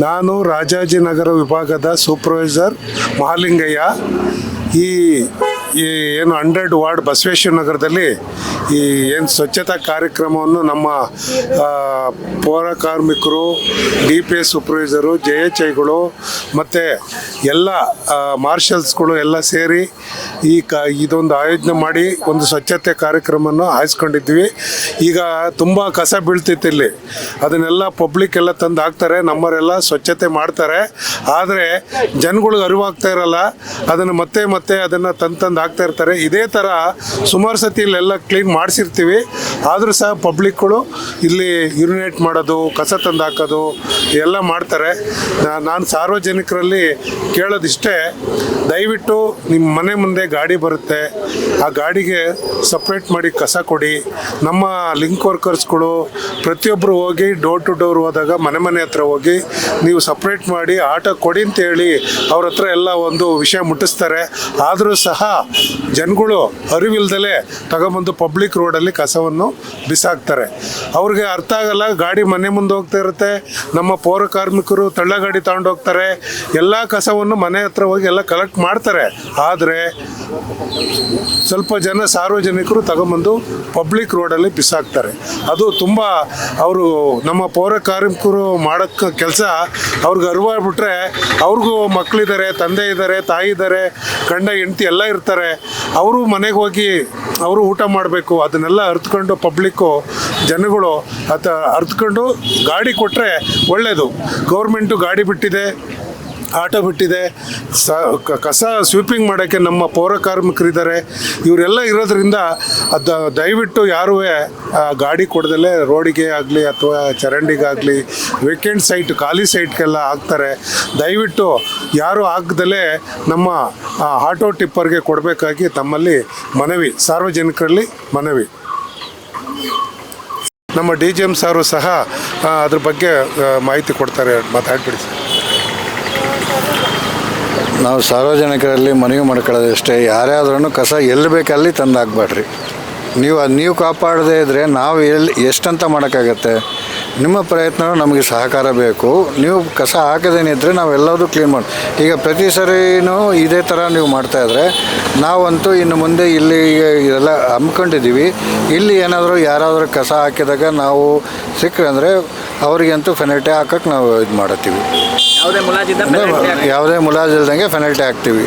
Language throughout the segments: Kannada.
ನಾನು ರಾಜಾಜಿನಗರ ವಿಭಾಗದ ಸೂಪರ್ವೈಸರ್ ಮಹಾಲಿಂಗಯ್ಯ. ಈ ಈ ಏನು ಹಂಡ್ರೆಡ್ ವಾರ್ಡ್ ಬಸವೇಶ್ವರ ನಗರದಲ್ಲಿ ಈ ಏನು ಸ್ವಚ್ಛತಾ ಕಾರ್ಯಕ್ರಮವನ್ನು ನಮ್ಮ ಪೌರ ಕಾರ್ಮಿಕರು, D P S supervisor J H ಐಗಳು ಮತ್ತು ಎಲ್ಲ ಮಾರ್ಷಲ್ಸ್ಗಳು ಎಲ್ಲ ಸೇರಿ ಈ ಕ, ಇದೊಂದು ಆಯೋಜನೆ ಮಾಡಿ ಒಂದು ಸ್ವಚ್ಛತೆ ಕಾರ್ಯಕ್ರಮವನ್ನು ಆಯಿಸ್ಕೊಂಡಿದ್ವಿ ಈಗ ತುಂಬ ಕಸ ಬೀಳ್ತಿತ್ತು ಇಲ್ಲಿ. ಅದನ್ನೆಲ್ಲ ಪಬ್ಲಿಕ್ ಎಲ್ಲ ತಂದು ಹಾಕ್ತಾರೆ, ನಮ್ಮವರೆಲ್ಲ ಸ್ವಚ್ಛತೆ ಮಾಡ್ತಾರೆ. ಆದರೆ ಜನಗಳಿಗೆ ಅರಿವಾಗ್ತಾ ಇರಲ್ಲ, ಅದನ್ನು ಮತ್ತೆ ಮತ್ತೆ ಅದನ್ನು ತಂದು ತಂದು ಹಾಕ್ತಾ ಇರ್ತಾರೆ. ಇದೇ ಥರ ಸುಮಾರು ಸತಿ ಇಲ್ಲೆಲ್ಲ ಕ್ಲೀನ್ ಮಾಡಿಸಿರ್ತೀವಿ. ಆದರೂ ಸಹ ಪಬ್ಲಿಕ್ಗಳು ಇಲ್ಲಿ ಯುರಿನೇಟ್ ಮಾಡೋದು, ಕಸ ತಂದು ಹಾಕೋದು, ಎಲ್ಲ ಮಾಡ್ತಾರೆ. ನಾನು ಸಾರ್ವಜನಿಕರಲ್ಲಿ ಕೇಳೋದಿಷ್ಟೇ, ದಯವಿಟ್ಟು ನಿಮ್ಮ ಮನೆ ಮುಂದೆ ಗಾಡಿ ಬರುತ್ತೆ. ಆ ಗಾಡಿಗೆ ಸಪ್ರೇಟ್ ಮಾಡಿ ಕಸ ಕೊಡಿ. ನಮ್ಮ ಲಿಂಕ್ ವರ್ಕರ್ಸ್ಗಳು ಪ್ರತಿಯೊಬ್ಬರು ಹೋಗಿ ಡೋರ್ ಟು ಡೋರ್ ಹೋದಾಗ ಮನೆ ಮನೆ ಹತ್ರ ಹೋಗಿ ನೀವು ಸಪ್ರೇಟ್ ಮಾಡಿ ಆಟೋ ಕೊಡಿ ಅಂತ ಹೇಳಿ ಅವ್ರ ಹತ್ರ ಎಲ್ಲ ಒಂದು ವಿಷಯ ಮುಟ್ಟಿಸ್ತಾರೆ. ಆದರೂ ಸಹ ಜನಗಳು ಅರಿವಿಲ್ದಲೇ ತಗೊಂಬಂದು ಪಬ್ಲಿಕ್ ರೋಡಲ್ಲಿ ಕಸವನ್ನು ಬಿಸಾಕ್ತಾರೆ. ಅವ್ರಿಗೆ ಅರ್ಥ ಆಗಲ್ಲ, ಗಾಡಿ ಮನೆ ಮುಂದೆ ಹೋಗ್ತಾ ಇರುತ್ತೆ, ನಮ್ಮ ಪೌರ ಕಾರ್ಮಿಕರು ತಳ್ಳಗಾಡಿ ತಗೊಂಡು ಹೋಗ್ತಾರೆ, ಎಲ್ಲ ಕಸವನ್ನು ಮನೆ ಹತ್ರ ಹೋಗಿ ಎಲ್ಲ ಕಲೆಕ್ಟ್ ಮಾಡ್ತಾರೆ. ಆದರೆ ಸ್ವಲ್ಪ ಜನ ಸಾರ್ವಜನಿಕರು ತಗೊಂಬಂದು ಪಬ್ಲಿಕ್ ರೋಡಲ್ಲಿ ಬಿಸಾಕ್ತಾರೆ. ಅದು ತುಂಬ ಅವರು ನಮ್ಮ ಪೌರ ಕಾರ್ಮಿಕರು ಮಾಡೋಕ್ಕೆ ಕೆಲಸ, ಅವ್ರಿಗೆ ಅರಿವಾಗ್ಬಿಟ್ರೆ ಅವ್ರಿಗೂ ಮಕ್ಕಳಿದ್ದಾರೆ ತಂದೆ ಇದ್ದಾರೆ ತಾಯಿ ಇದ್ದಾರೆ ಗಂಡ ಹೆಂಡತಿ ಎಲ್ಲ ಇರ್ತಾರೆ, ಅವರು ಮನೆಗೆ ಹೋಗಿ ಅವರು ಊಟ ಮಾಡಬೇಕು, ಅದನ್ನೆಲ್ಲ ಅರ್ತ್ಕೊಂಡು ಪಬ್ಲಿಕ್ಕು ಜನಗಳು ಅಥ ಅರ್ತ್ಕೊಂಡು ಗಾಡಿ ಕೊಟ್ಟರೆ ಒಳ್ಳೆಯದು ಗೌರ್ಮೆಂಟು ಗಾಡಿ ಬಿಟ್ಟಿದೆ ಆಟೋ ಬಿಟ್ಟಿದೆ. ಸ ಕಸ ಸ್ವೀಪಿಂಗ್ ಮಾಡೋಕ್ಕೆ ನಮ್ಮ ಪೌರ ಕಾರ್ಮಿಕರಿದ್ದಾರೆ. ಇವರೆಲ್ಲ ಇರೋದ್ರಿಂದ ಅದು, ದಯವಿಟ್ಟು ಯಾರೂ ಗಾಡಿ ಕೊಡದಲ್ಲೇ ರೋಡಿಗೆ ಆಗಲಿ ಅಥವಾ ಚರಂಡಿಗಾಗಲಿ ವೇಕೆಂಟ್ ಸೈಟ್ ಖಾಲಿ ಸೈಟ್ಗೆಲ್ಲ ಹಾಕ್ತಾರೆ. ದಯವಿಟ್ಟು ಯಾರು ಹಾಕ್ದಲೇ ನಮ್ಮ ಆಟೋ ಟಿಪ್ಪರ್ಗೆ ಕೊಡಬೇಕಾಗಿ ತಮ್ಮಲ್ಲಿ ಮನವಿ, ಸಾರ್ವಜನಿಕರಲ್ಲಿ ಮನವಿ. ನಮ್ಮ ಡಿ ಜಿ ಎಂ ಸಾರು ಸಹ ಅದ್ರ ಬಗ್ಗೆ ಮಾಹಿತಿ ಕೊಡ್ತಾರೆ. ಮಾತಾಡ್ಬಿಡಿ ನಾವು ಸಾರ್ವಜನಿಕರಲ್ಲಿ ಮನವಿ ಮಾಡ್ಕೊಳ್ಳೋದಷ್ಟೇ ಯಾರ್ಯಾದ್ರೂ ಕಸ ಎಲ್ಲಿ ಬೇಕಲ್ಲಿ ತಂದು ಹಾಕ್ಬೇಡ್ರಿ ನೀವು ಅದು ನೀವು ಕಾಪಾಡದೇ ಇದ್ದರೆ ನಾವು ಎಲ್ಲಿ ಎಷ್ಟಂತ ಮಾಡೋಕ್ಕಾಗತ್ತೆ? ನಿಮ್ಮ ಪ್ರಯತ್ನ ನಮಗೆ ಸಹಕಾರ ಬೇಕು. ನೀವು ಕಸ ಹಾಕದೇನಿದ್ರೆ ನಾವೆಲ್ಲರೂ ಕ್ಲೀನ್ ಮಾಡಿ ಈಗ ಪ್ರತಿ ಸರಿನೂ ಇದೇ ಥರ ನೀವು ಮಾಡ್ತಾಯಿದ್ರೆ ನಾವಂತೂ ಇನ್ನು ಮುಂದೆ ಇಲ್ಲಿ ಇದೆಲ್ಲ ಹಮ್ಮಿಕೊಂಡಿದ್ದೀವಿ. ಇಲ್ಲಿ ಏನಾದರೂ ಯಾರಾದರೂ ಕಸ ಹಾಕಿದಾಗ ನಾವು ಸಿಕ್ಕರೆ ಅಂದರೆ ಅವರಿಗಂತೂ ಫೆನಲ್ಟಿ ಹಾಕಕ್ಕೆ ನಾವು ಇದು ಮಾಡತ್ತೀವಿ. ಯಾವುದೇ ಮುಲಾಜಿಲ್ದಂಗೆ ಫೆನಲ್ಟಿ ಹಾಕ್ತೀವಿ.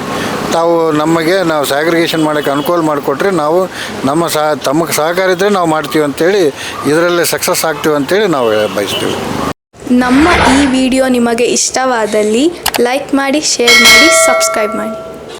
ತಾವು ನಮಗೆ ನಾವು ಸ್ಯಾಗ್ರಿಗೇಷನ್ ಮಾಡೋಕ್ಕೆ ಅನುಕೂಲ ಮಾಡಿಕೊಟ್ರೆ ನಾವು ನಮ್ಮ ಸಹ ತಮಗೆ ಸಹಕಾರ ಇದ್ದರೆ ನಾವು ಮಾಡ್ತೀವಿ ಅಂತೇಳಿ ಇದರಲ್ಲೇ ಸಕ್ಸಸ್ ಆಗ್ತೀವಿ ಅಂತೇಳಿ ನಾವು ಬಯಸ್ತೀವಿ. ನಮ್ಮ ಈ ವಿಡಿಯೋ ನಿಮಗೆ ಇಷ್ಟವಾದಲ್ಲಿ ಲೈಕ್ ಮಾಡಿ ಶೇರ್ ಮಾಡಿ ಸಬ್ಸ್ಕ್ರೈಬ್ ಮಾಡಿ.